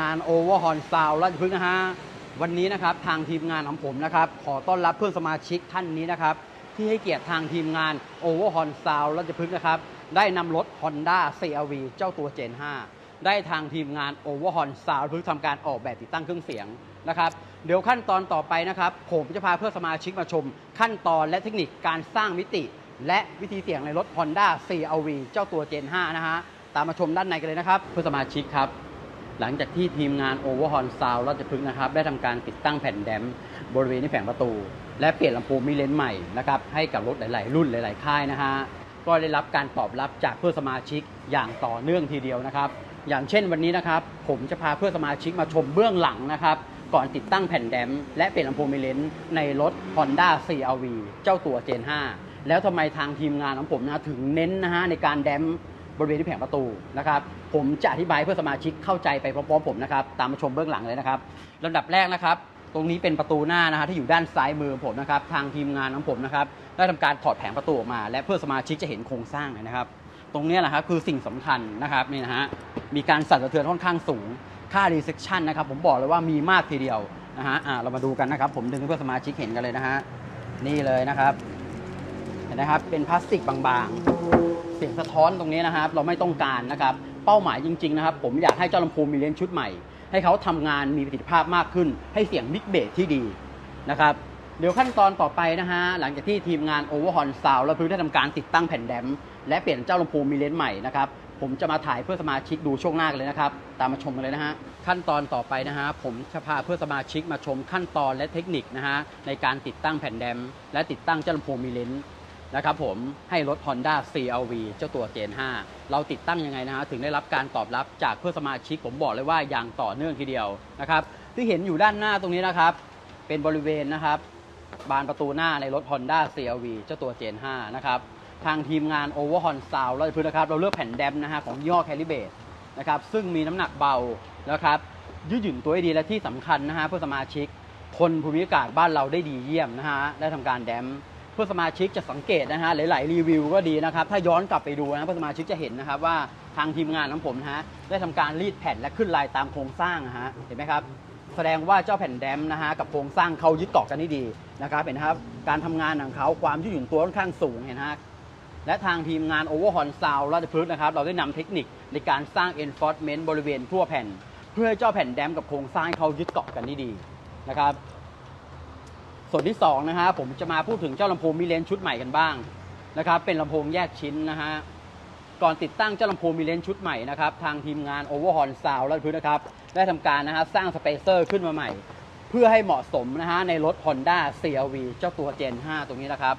งาน Overhaul Sound ราชพฤกษ์นะฮะวันนี้นะครับทางทีมงานของผมนะครับขอต้อนรับเพื่อนสมาชิกท่านนี้นะครับที่ให้เกียรติทางทีมงาน Overhaul Sound ราชพฤกษ์นะครับได้นำรถ Honda CRV เจ้าตัว Gen 5ได้ทางทีมงาน Overhaul Sound ราชพฤกษ์ทำการออกแบบติดตั้งเครื่องเสียงนะครับเดี๋ยวขั้นตอนต่อไปนะครับผมจะพาเพื่อนสมาชิกมาชม ขั้นตอนและเทคนิคการสร้างมิติ และวิธีเสียงในรถ Honda CRV เจ้าตัว Gen 5นะฮะตามมาชมด้านในกันเลยนะครับ เพื่อนสมาชิกครับ หลังจากที่ทีมงาน Overhaul Sound ราชพฤกษ์นะครับ ได้ทำการติดตั้งแผ่นแดมบริเวณที่แผงประตู และเปลี่ยนลำโพงมิเลนใหม่นะครับให้กับรถหลาย ๆ รุ่นหลาย ๆ ค่ายนะฮะก็ได้รับการตอบรับจากเพื่อนสมาชิกอย่างต่อเนื่องทีเดียวนะครับ อย่างเช่นวันนี้นะครับ ผมจะพาเพื่อนสมาชิกมาชมเบื้องหลังนะครับ ก่อนติดตั้งแผ่นแดมและเปลี่ยนลำโพงมิเลนในรถ Honda CRV เจ้าตัว Gen 5แล้วทำไมทางทีมงานของผมนะถึงเน้นนะฮะในการแดม บริเวณที่แผงประตูนะครับผมจะอธิบายเพื่อสมาชิกเข้าใจไปพร้อมๆผมนะครับตามมาชมเบื้องหลังเลยนะครับลำดับแรกนะครับ ตรงนี้เป็นประตูหน้านะฮะที่อยู่ด้านซ้ายมือผมนะครับทางทีมงานของผมนะครับได้ทำการถอดแผงประตูออกมา และเพื่อสมาชิกจะเห็นโครงสร้างเลยนะครับ ตรงนี้แหละครับคือสิ่งสำคัญนะครับนี่นะฮะมีการสั่นสะเทือนค่อนข้างสูงค่า resection นะครับผมบอกเลยว่ามีมากทีเดียวนะฮะเรามาดูกันนะครับ ผมดึงเพื่อสมาชิกเห็นกันเลยนะฮะนี่เลยนะครับเห็นนะครับเป็นพลาสติกบางๆ เสียงสะท้อนตรงนี้นะครับ เราไม่ต้องการนะครับ เป้าหมายจริง ๆ นะครับ ผมอยากให้เจ้าลำโพงมีเลนส์ชุดใหม่ ให้เขาทำงานมีประสิทธิภาพมากขึ้น ให้เสียงบิ๊กเบสที่ดีนะครับเดี๋ยวขั้นตอนต่อไปนะฮะ หลังจากที่ทีมงาน Overhaul Sound และพื้นได้ทำการติดตั้งแผ่นแดม และเปลี่ยนเจ้าลำโพงมีเลนส์ใหม่นะครับ ผมจะมาถ่ายเพื่อสมาชิกดูช่วงหน้ากันเลยนะครับ ตามมาชมกันเลยนะฮะ ขั้นตอนต่อไปนะฮะ ผมจะพาเพื่อสมาชิกมาชมขั้นตอนและเทคนิคนะฮะในการติดตั้งแผ่นแดม และติดตั้งเจ้าลำโพงมีเลนส์ นะครับผมให้รถ Honda CRV เจ้าตัว Gen 5 เราติดตั้งยังไงนะฮะถึงได้รับการตอบรับจากเพื่อนสมาชิกผมบอกเลยว่าอย่างต่อเนื่องทีเดียวนะครับที่เห็นอยู่ด้านหน้าตรงนี้นะครับ เป็นบริเวณนะครับบานประตูหน้าในรถ Honda CRV เจ้าตัว Gen 5 นะครับทางทีมงาน Overhaul Sound เราพื้นนะครับ เราเลือกแผ่นแดมนะฮะของย่อ Calibre นะครับซึ่งมีน้ำหนักเบานะครับยืดหยุ่นตัวให้ดีและที่สำคัญนะฮะเพื่อสมาชิกทนภูมิอากาศบ้านเราได้ดีเยี่ยมนะฮะได้ทำการแดม พื่อนสมาชิกจะสังเกตนะฮะหลาย ๆ รีวิวก็ดีนะครับ ถ้าย้อนกลับไปดูนะเพื่อนสมาชิกจะเห็นนะครับว่าทางทีมงานของผมนะฮะได้ทำการรีดแผ่นและขึ้นลายตามโครงสร้างนะฮะเห็นไหมครับแสดงว่าเจ้าแผ่นแดมนะฮะกับโครงสร้างเขายึดเกาะกันได้ดีนะครับเห็นครับการทำงานของเขาความยืดหยุ่นตัวค่อนข้างสูงเห็นไหมฮะและทางทีมงาน Overhaul Sound ราชพฤกษ์นะครับเราได้นำเทคนิคในการสร้าง enforcement บริเวณทั่วแผ่น เพื่อให้เจ้าแผ่นแดมกับโครงสร้างเขายึดเกาะกันได้ดีนะครับ ส่วนที่2นะฮะผมจะมาพูดถึงเจ้าลำโพงมิเลนชุดใหม่กันบ้างนะครับเป็นลำโพงแยกชิ้นนะฮะก่อนติดตั้งเจ้าลำโพงมิเลนชุดใหม่นะครับทางทีมงาน Overhaul Sound และพื้นนะครับได้ทำการนะฮะสร้างสเปเซอร์ขึ้นมาใหม่ เพื่อให้เหมาะสมนะฮะในรถ Honda CRV เจ้าตัว Gen 5ตรงนี้นะครับ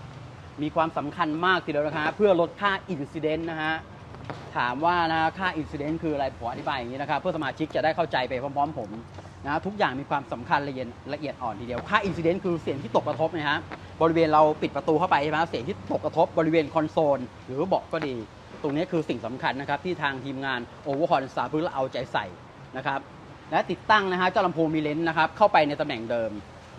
มีความสำคัญมากทีเดียวนะฮะเพื่อลดค่าอินซิเดนต์นะฮะถามว่านะฮะค่าอินซิเดนต์คืออะไรผมอธิบายอย่างนี้นะครับเพื่อสมาชิกจะได้เข้าใจไปพร้อมๆ ผม นะทุกอย่างมีความสำคัญละเอียดละเอียดอ่อนทีเดียว ค่าอินซิเดนต์คือเสียงที่ตกกระทบนะฮะบริเวณเราปิดประตูเข้าไปใช่ไหมเสียงที่ตกกระทบบริเวณคอนโซล หรือเบาะก็ดี ตรงนี้คือสิ่งสำคัญนะครับ ที่ทางทีมงานโอเวอร์ฮอนสาพื้นเราเอาใจใส่นะครับและติดตั้งนะฮะเจ้าลำโพงมีเลนส์นะครับเข้าไปในตำแหน่งเดิม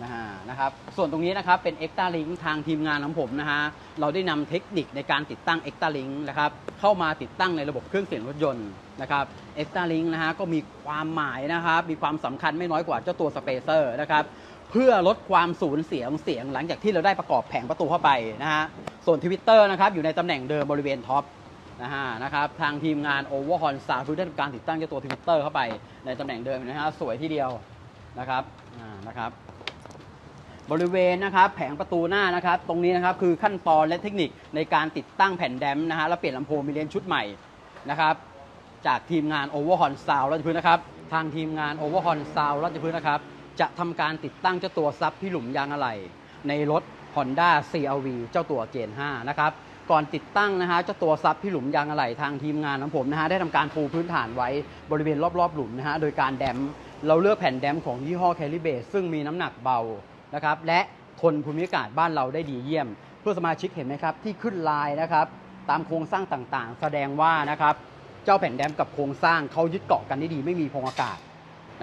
นะฮะนะครับส่วนตรงนี้นะครับเป็น e x t r a Link ทางทีมงานของผมนะฮะเราได้นำเทคนิคในการติดตั้ง e x t r a Link นะครับเข้ามาติดตั้งในระบบเครื่องเสียงรถยนต์นะครับ e x t r a Link นะฮะก็มีความหมายนะครับมีความสำคัญไม่น้อยกว่าเจ้าตัวสเปเซอร์นะครับเพื่อลดความสูญเสียของเสียงหลังจากที่เราได้ประกอบแผงประตูเข้าไปนะฮะส่วนทวิตเตอร์นะครับอยู่ในตำแหน่งเดิมบริเวณท็อปนะฮะนะครับทางทีมงาน Overhaul s a r ได้ทำการติดตั้งเจ้าตัวทวิตเตอร์เข้าไปในตำแหน่งเดิมนะฮะสวยทีเดียวนะครับอ่านะครับ บริเวณนะครับแผงประตูหน้านะครับ ตรงนี้นะครับคือขั้นตอนและเทคนิคในการติดตั้งแผ่นแดมนะฮะแล้วเปลี่ยนลำโพงมีเลนชุดใหม่นะครับ จากทีมงาน Overhaul Sound ราชพฤกษ์นะครับ ทางทีมงาน Overhaul Sound ราชพฤกษ์นะครับ จะทำการติดตั้งเจ้าตัวซับที่หลุมยางอะไหล่ในรถ Honda CRV เจ้าตัว Gen 5นะครับก่อนติดตั้งนะฮะเจ้าตัวซับที่หลุมยางอะไหล่ทางทีมงานของผมนะฮะได้ทำการปูพื้นฐานไว้บริเวณรอบๆหลุมนะฮะโดยการแดมเราเลือกแผ่นแดมของยี่ห้อ Calibre ซึ่งมีน้ำหนักเบา นะครับและทนภูมิอากาศบ้านเราได้ดีเยี่ยมเพื่อสมาชิกเห็นไหมครับ ที่ขึ้นลายนะครับ ตามโครงสร้างต่างๆ แสดงว่านะครับเจ้าแผ่นแดมกับโครงสร้างเขายึดเกาะกันได้ดีไม่มีพงอากาศ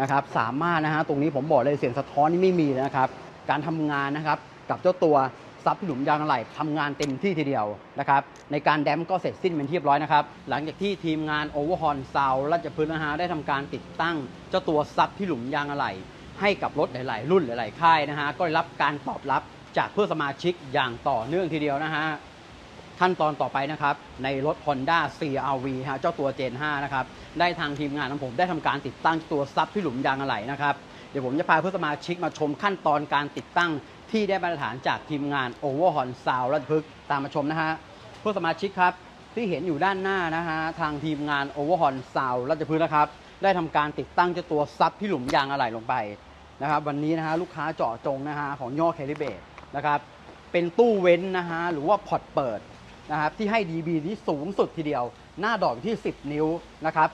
นะครับ สามารถนะฮะตรงนี้ผมบอกเลยเสียงสะท้อนนี่ไม่มีนะครับ การทำงานนะครับกับเจ้าตัวซับที่หลุมยางอะไหล่ทำงานเต็มที่ทีเดียวนะครับในการแดมก็เสร็จสิ้นเป็นที่เรียบร้อยนะครับ หลังจากที่ทีมงานโอเวอร์ฮอนซาวราชพฤกษ์นะฮะได้ทำการติดตั้ง เจ้าตัวซับที่หลุมยางอะไหล่ ให้กับรถหลาย ๆ รุ่นหลาย ๆ ค่ายนะฮะก็ได้รับการตอบรับจากเพื่อนสมาชิกอย่างต่อเนื่องทีเดียวนะฮะขั้นตอนต่อไปนะครับ ในรถ Honda CRV ฮะเจ้าตัว Gen 5 นะครับ ได้ทางทีมงานของผมได้ทำการติดตั้งตัวซับที่หลุมยางอะไหล่นะครับ เดี๋ยวผมจะพาเพื่อนสมาชิกมาชมขั้นตอนการติดตั้งที่ได้มาตรฐานจากทีมงาน Overhorn Sound ราชพฤกตามมาชมนะฮะเพื่อนสมาชิกครับที่เห็นอยู่ด้านหน้านะฮะทางทีมงาน Overhorn Sound ราชพฤกนะครับ ได้ทำการติดตั้งเจ้าตัวซับที่หลุมยางอะไหล่ลงไป นะครับวันนี้นะฮะลูกค้าเจาะจงนะฮะของย่อแคลิเบตนะครับเป็นตู้เว้นนะฮะหรือว่าพอร์ตเปิดนะครับที่ให้ dB ที่สูงสุดทีเดียว หน้าดอกอยู่ที่ 10 นิ้วนะครับ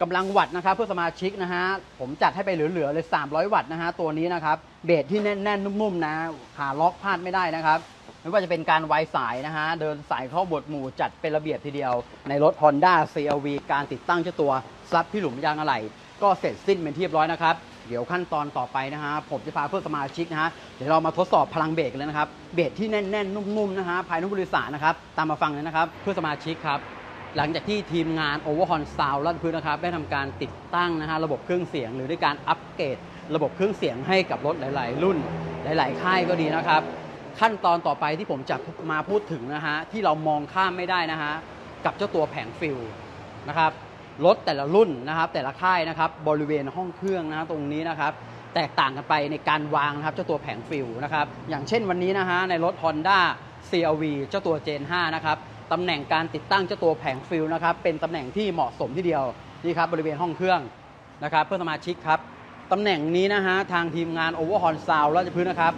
กำลังวัตต์นะครับเพื่อสมาชิกนะฮะผมจัดให้ไปเหลือๆเลย 300 วัตต์นะฮะตัวนี้นะครับเบสที่แน่นๆนุ่มๆนะขาล็อกพลาดไม่ได้นะครับไม่ว่าจะเป็นการไวสายนะฮะเดินสายเข้าบทหมู่จัดเป็นระเบียบทีเดียว ในรถ Honda CRV การติดตั้งเจ้าตัวซับที่หลุมยางอะไหล่ก็เสร็จสิ้นเป็นที่เรียบร้อยนะครับ เดี๋ยวขั้นตอนต่อไปนะฮะผมจะพาเพื่อนสมาชิกนะฮะเดี๋ยวเรามาทดสอบพลังเบรกกันเลยนะครับเบรกที่แน่นๆ นุ่มๆนะฮะภายในบริษัทนะครับตามมาฟังเลยนะครับเพื่อนสมาชิกครับหลังจากที่ทีมงาน Overhorn Sound รัฐพื้นนะครับ ได้ทำการติดตั้งนะฮะระบบเครื่องเสียง หรือด้วยการอัปเกรด ระบบเครื่องเสียงให้กับรถหลาย ๆ รุ่น หลาย ๆ ค่ายก็ดีนะครับ ขั้นตอนต่อไปที่ผมจะมาพูดถึงนะฮะที่เรามองข้ามไม่ได้นะฮะกับเจ้าตัวแผงฟิลนะครับ รถแต่ละรุ่นนะครับ แต่ละค่ายนะครับบริเวณห้องเครื่องนะตรงนี้นะครับ แตกต่างกันไปในการวางนะครับเจ้าตัวแผงฟิลนะครับ อย่างเช่นวันนี้นะฮะในรถ Honda CRV เจ้าตัว Gen 5 นะครับตำแหน่งการติดตั้งเจ้าตัวแผงฟิลนะครับเป็นตำแหน่งที่เหมาะสมที่เดียวนี่ครับบริเวณห้องเครื่องนะครับ เพื่อสมาชิกครับตำแหน่งนี้นะฮะทางทีมงาน Overhorn Sound ราชพฤกษ์นะครับ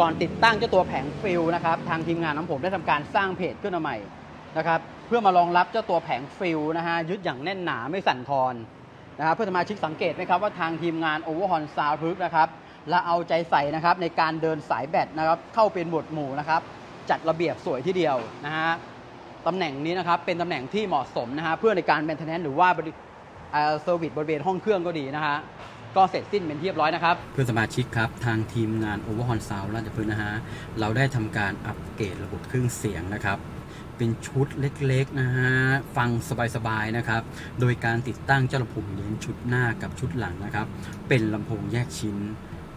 ก่อนติดตั้งเจ้าตัวแผงฟิลนะครับทางทีมงานของผมได้ทำการสร้างเพจขึ้นมาใหม่ นะครับเพื่อมารองรับเจ้าตัวแผงฟิลนะฮะยึดอย่างแน่นหนาไม่สั่นคลอนนะครับเพื่อสมาชิกสังเกตไหมครับว่าทางทีมงาน Overhorn Sound พึกนะครับและเอาใจใส่นะครับในการเดินสายแบตนะครับเข้าเป็นหมวดหมู่นะครับจัดระเบียบสวยที่เดียวนะฮะตำแหน่งนี้นะครับเป็นตำแหน่งที่เหมาะสมนะฮะเพื่อในการ maintenance หรือว่าบริเออเซอร์วิสบริเวณห้องเครื่องก็ดีนะฮะก็เสร็จสิ้นเป็นที่เรียบร้อยนะครับ เพื่อนสมาชิกครับ ทางทีมงาน Overhorn Sound ราชพฤกษ์นะฮะ เราได้ทำการอัปเกรดระบบเครื่องเสียงนะครับ เป็นชุดเล็กๆนะฮะฟังสบายๆนะครับ โดยการติดตั้งเจ้าลำโพงเลี้ยงชุดหน้ากับชุดหลังนะครับ เป็นลำโพงแยกชิ้น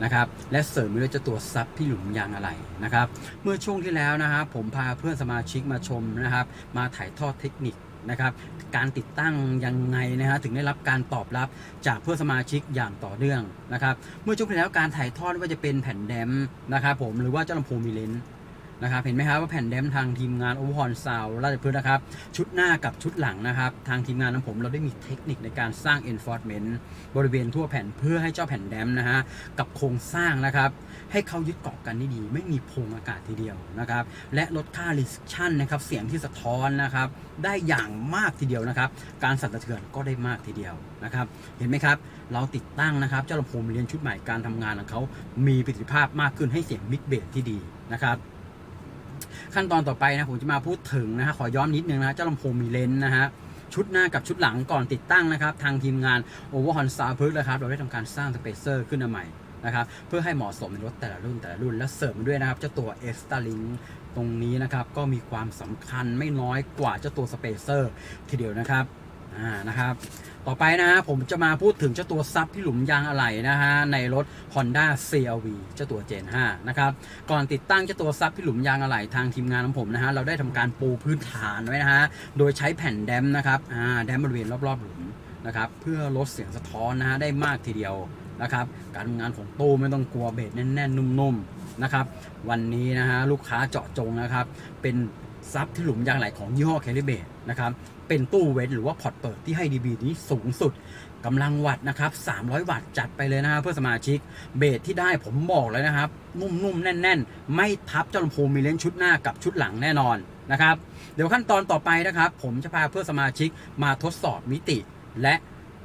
นะครับและเสริมด้วยเจ้าตัวซับที่หลุมยางอะไหล่นะครับ เมื่อช่วงที่แล้วนะครับผมพาเพื่อนสมาชิกมาชมนะครับ มาถ่ายทอดเทคนิคนะครับการติดตั้งยังไงนะฮะถึงได้รับการตอบรับจากเพื่อนสมาชิกอย่างต่อเนื่องนะครับ เมื่อช่วงที่แล้วการถ่ายทอดว่าจะเป็นแผ่นแดมนะครับผมหรือว่าเจ้าลำโพงมีเลนส์ นะครับเห็นไหมครับว่าแผ่นแดมทางทีมงานโอเวอร์ฮอนซาวราชพฤกษ์นะครับ ชุดหน้ากับชุดหลังนะครับ ทางทีมงานของผมเราได้มีเทคนิคในการสร้าง enforcement บริเวณทั่วแผ่นเพื่อให้เจ้าแผ่นแดมนะฮะกับโครงสร้างนะครับ ให้เขายึดเกาะกันได้ดี ไม่มีพงอากาศทีเดียวนะครับ และลดค่า restriction นะครับเสียงที่สะท้อนนะครับ ได้อย่างมากทีเดียวนะครับ การสั่นสะเทือนก็ได้มากทีเดียวนะครับ เห็นไหมครับเราติดตั้งนะครับเจ้าลำโพงเรียนชุดใหม่การทำงานของเขา มีประสิทธิภาพมากขึ้นให้เสียงมิกเบสที่ดีนะครับ ขั้นตอนต่อไปนะผมจะมาพูดถึงนะฮะขอย้อนนิดนึงนะฮะเจ้าลำโพงมีเลนส์นะฮะชุดหน้ากับชุดหลังก่อนติดตั้งนะครับทางทีมงาน o v e r h o n Sound พึกนะครับเราได้ทำการสร้างสเปเซอร์ขึ้นมาใหม่นะครับเพื่อให้เหมาะสมในรถแต่ละรุ่นแต่ละรุ่นและเสริมด้วยนะครับเจ้าตัว Extra Link ตรงนี้นะครับก็มีความสำคัญไม่น้อยกว่าเจ้าตัวสเปเซอร์ทีเดียวนะครับ อ่านะครับต่อไปนะฮะผมจะมาพูดถึงเจ้าตัวซับที่หลุมยางอะไหล่นะฮะในรถ Honda CRV เจ้าตัว Gen 5นะครับก่อนติดตั้งเจ้าตัวซับที่หลุมยางอะไหล่ทางทีมงานของผมนะฮะเราได้ทำการปูพื้นฐานไว้นะฮะโดยใช้แผ่นแดมนะครับอ่าแดมบริเวณรอบๆหลุมนะครับเพื่อลดเสียงสะท้อนนะฮะได้มากทีเดียวนะครับการทำงานของตู้ไม่ต้องกลัวเบสแน่นๆ นุ่มๆนะครับวันนี้นะฮะลูกค้าเจาะจงนะครับเป็น ซับที่หลุมยางไหลของยี่ห้อแคลิเบตนะครับเป็นตู้เว้นหรือว่าพอร์ตเปิดที่ให้ dB นี้สูงสุดกำลังวัตต์นะครับ 300 วัตต์จัดไปเลยนะครับเพื่อสมาชิกเบสที่ได้ผมบอกเลยนะครับ นุ่มๆ แน่น ๆ ไม่ทับเจ้าลำโพงมีเลนชุดหน้ากับชุดหลังแน่นอนนะครับ เดี๋ยวขั้นตอนต่อไปนะครับ ผมจะพาเพื่อสมาชิกมาทดสอบมิติ และ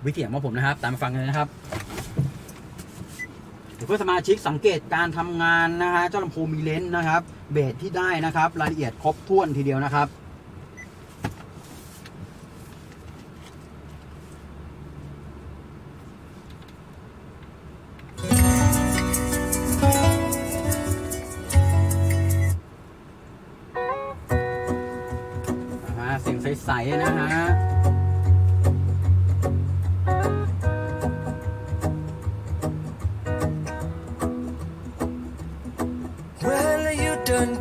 วิธีของผมนะครับ ตามมาฟังกันเลยนะครับเพื่อสมาชิกสังเกตการทำงานนะฮะเจ้าลำโพงมีเลนนะครับ เบสที่ได้นะครับ รายละเอียดครบถ้วนทีเดียวนะครับ เสียงใส ๆ นะฮะ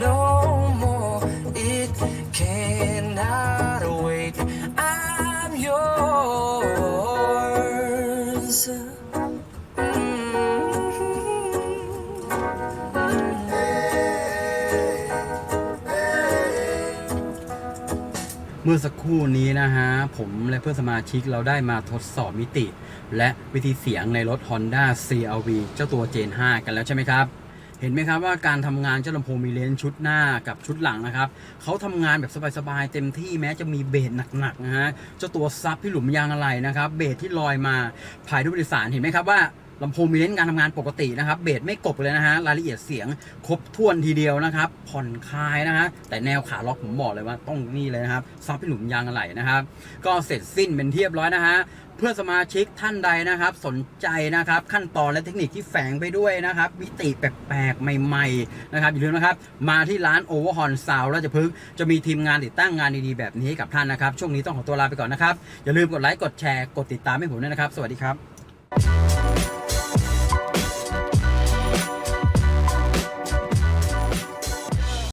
no more. It cannot wait. I'm yours. Mm-hmm. เมื่อสักครู่นี้นะฮะ ผมและเพื่อนสมาชิกเราได้มาทดสอบมิติ และวิธีเสียงในรถ Honda CRV เจ้าตัว Gen 5 กันแล้วใช่ไหมครับ เห็นไหมครับว่าการทำงานเจ้าลำโพงมีเลนชุดหน้ากับชุดหลังนะครับเขาทำงานแบบสบายๆเต็มที่แม้จะมีเบสหนักๆนะฮะเจ้าตัวซับที่หลุมยางอะไรนะครับเบสที่ลอยมาภายในผู้โดยสารเห็นไหมครับว่า ลำโพงมีเลนส์การทำงานปกตินะครับ เบสไม่กบเลยนะฮะ รายละเอียดเสียงครบถ้วนทีเดียวนะครับ ผ่อนคลายนะฮะ แต่แนวขาล็อกผมบอกเลยว่าต้องนี่เลยนะครับ ซับที่หลุมยางอะไรนะครับ ก็เสร็จสิ้นเป็นที่เรียบร้อยนะฮะ เพื่อสมาชิกท่านใดนะครับ สนใจนะครับ ขั้นตอนและเทคนิคที่แฝงไปด้วยนะครับมิติแปลกๆ ใหม่ๆนะครับอย่าลืมนะครับ มาที่ร้าน Overhorn Sound ราชพฤกษ์จะมีทีมงานติดตั้งงานดีๆแบบนี้ให้กับท่านนะครับ ช่วงนี้ต้องขอตัวลาไปก่อนนะครับอย่าลืมกดไลค์กดแชร์กดติดตามให้ผมด้วยนะครับ สวัสดีครับ